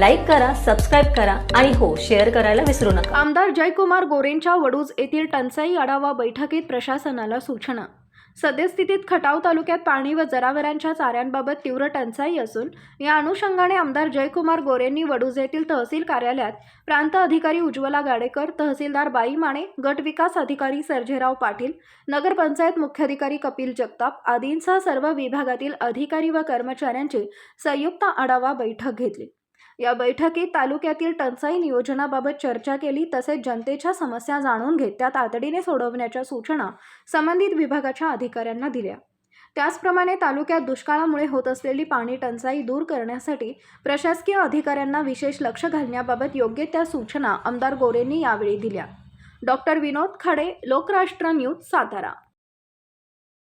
Like करा subscribe करा आणि हो शेअर करायला विसरू नका. आमदार जयकुमार गोरेंच्या वडूज येथील टंचाई आढावा बैठकीत प्रशासनाला सूचना. सद्यस्थितीत खटाव तालुक्यात पाणी व जनावरांच्या चाऱ्यांबाबत तीव्र टंचाई असून या अनुषंगाने आमदार जयकुमार गोरेंनी वडूज येथील तहसील कार्यालयात प्रांत अधिकारी उज्ज्वला गाडेकर तहसीलदार बाई माने गट विकास अधिकारी सर्जेराव पाटील नगरपंचायत मुख्याधिकारी कपिल जगताप आदींसह सर्व विभागातील अधिकारी व कर्मचाऱ्यांची संयुक्त आढावा बैठक घेतली. या बैठकीत तालुक्यातील टंचाई नियोजनाबाबत चर्चा केली तसेच जनतेच्या समस्या जाणून घेत त्या तातडीने सोडवण्याच्या सूचना संबंधित विभागाच्या अधिकाऱ्यांना दिल्या. त्याचप्रमाणे तालुक्यात दुष्काळामुळे होत असलेली पाणी टंचाई दूर करण्यासाठी प्रशासकीय अधिकाऱ्यांना विशेष लक्ष घालण्याबाबत योग्य त्या सूचना आमदार गोरेंनी यावेळी दिल्या. Doctor Vinod Khade Lokrashtra news Satara.